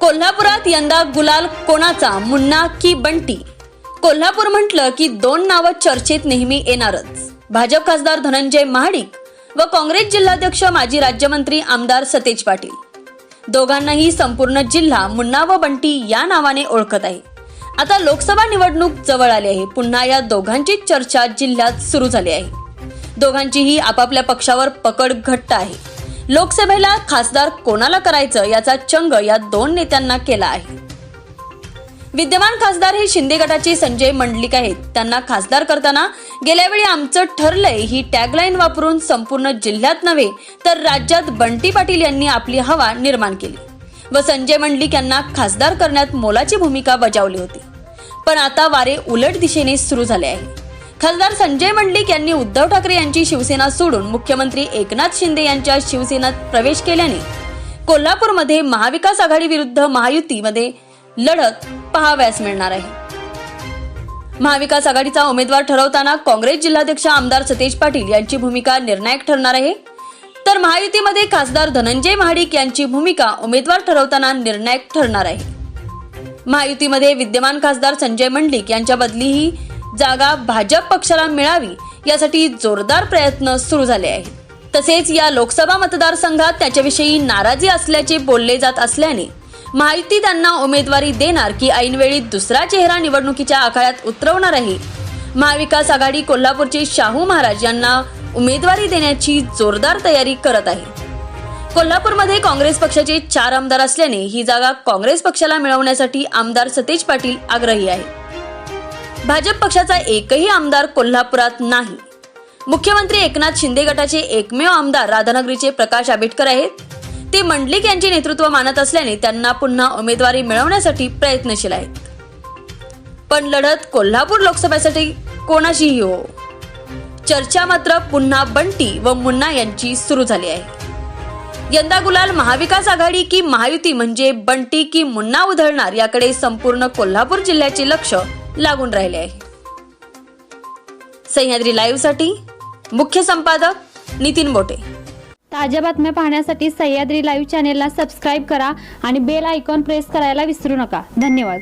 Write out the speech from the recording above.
कोल्हापुरात यंदा गुलाल कोणाचा? मुन्ना की बंटी? कोल्हापूर म्हटलं की दोन नावं चर्चेत नेहमी येणारच. भाजप खासदार धनंजय महाडिक व काँग्रेस जिल्हाध्यक्ष माजी राज्यमंत्री आमदार सतेज पाटील. दोघांनाही संपूर्ण जिल्हा मुन्ना व बंटी या नावाने ओळखत आहे. आता लोकसभा निवडणूक जवळ आली आहे. पुन्हा या दोघांची चर्चा जिल्ह्यात सुरू झाली आहे. दोघांचीही आपापल्या पक्षावर पकड घट्ट आहे. लोकसभेला खासदार कोणाला करायचं याचा चंग या दोन नेत्यांना केला आहे. विद्यमान खासदार हे शिंदे गटाचे संजय मंडलिक आहेत. त्यांना खासदार करताना गेल्या वेळी आमचं ठरलंय ही टॅगलाईन वापरून संपूर्ण जिल्ह्यात नव्हे तर राज्यात बंटी पाटील यांनी आपली हवा निर्माण केली व संजय मंडलिक यांना खासदार करण्यात मोलाची भूमिका बजावली होती. पण आता वारे उलट दिशेने सुरू झाले आहे. खासदार संजय मंडलिक यांनी उद्धव ठाकरे यांची शिवसेना सोडून मुख्यमंत्री एकनाथ शिंदे यांच्या शिवसेनेत प्रवेश केल्याने कोल्हापूरमध्ये महाविकास आघाडी विरुद्ध महायुतीमध्ये लढत पहावयास मिळणार आहे. महाविकास आघाडीचा उमेदवार ठरवताना काँग्रेस जिल्हाध्यक्ष आमदार सतेज पाटील यांची भूमिका निर्णायक ठरणार आहे. तर महायुतीमध्ये खासदार धनंजय महाडिक यांची भूमिका उमेदवार ठरवताना निर्णायक ठरणार आहे. महायुतीमध्ये विद्यमान खासदार संजय मंडलिक यांच्या बदलीही जागा भाजप पक्षाला मिळावी यासाठी जोरदार प्रयत्न सुरू झाले आहेत. तसेच या लोकसभा मतदारसंघात त्याच्याविषयी नाराजी असल्याचे बोलले जात असल्याने माहिती त्यांना उमेदवारी देणार की ऐनवेळी दुसरा चेहरा निवडणुकीच्या आखाड्यात उतरवणार आहे महाविकास आघाडी कोल्हापूरचे शाहू महाराज यांना उमेदवारी देण्याची जोरदार तयारी करत आहे. कोल्हापूरमध्ये काँग्रेस पक्षाचे चार आमदार असल्याने ही जागा काँग्रेस पक्षाला मिळवण्यासाठी आमदार सतेज पाटील आग्रही आहे भाजप पक्षाचा एकही आमदार कोल्हापुरात नाही. मुख्यमंत्री एकनाथ शिंदे गटाचे एकमेव आमदार राधानगरीचे प्रकाश आंबेडकर आहेत. ते मंडलिक यांचे नेतृत्व मानत असल्याने त्यांना पुन्हा उमेदवारी मिळवण्यासाठी प्रयत्नशील आहेत. पण लढत कोल्हापूर लोकसभेसाठी कोणाशीही हो? चर्चा मात्र पुन्हा बंटी व मुन्ना यांची सुरू झाली आहे. यंदा गुलाल महाविकास आघाडी की महायुती म्हणजे बंटी की मुन्ना उधळणार याकडे संपूर्ण कोल्हापूर जिल्ह्याचे लक्ष लागून राहिले आहे. सह्याद्री लाईव्हसाठी मुख्य संपादक नितीन बोटे. ताज्या बातम्या पाहण्यासाठी सह्याद्री लाईव्ह चॅनेलला सबस्क्राईब करा आणि बेल आयकॉन प्रेस करायला विसरू नका. धन्यवाद.